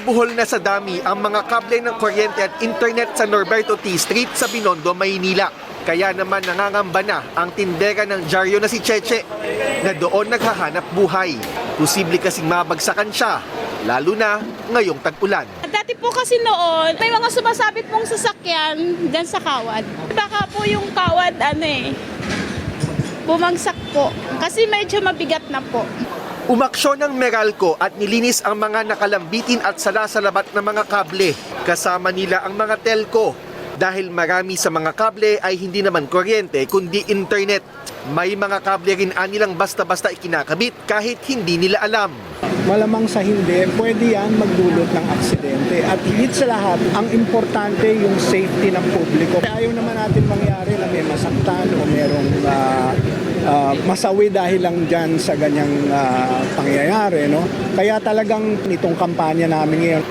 Buhol-buhol na sa dami ang mga kable ng kuryente at internet sa Norberto T. Street sa Binondo, Maynila. Kaya naman nangangamba na ang tindera ng dyaryo na si Cheche na doon naghahanap buhay. Posible kasing mabagsakan siya, lalo na ngayong tag-ulan. Dati po kasi noon, may mga sumasabit pong sasakyan dyan sa kawad. Baka po yung kawad, ano eh, bumagsak po. Kasi medyo mabigat na po. Umaksyon ng Meralco at nilinis ang mga nakalambitin at salasalabat na mga kable. Kasama nila ang mga telco dahil marami sa mga kable ay hindi naman kuryente kundi internet. May mga kable rin anilang basta-basta ikinakabit kahit hindi nila alam. malamang sa hindi, pwede yan magdulot ng aksidente. At higit sa lahat, ang importante yung safety ng publiko. Ayaw naman natin mangyari na may masaktan o merong ah, ah, masawi dahil lang dyan sa ganyang ah, pangyayari. No? Kaya talagang itong kampanya namin ngayon,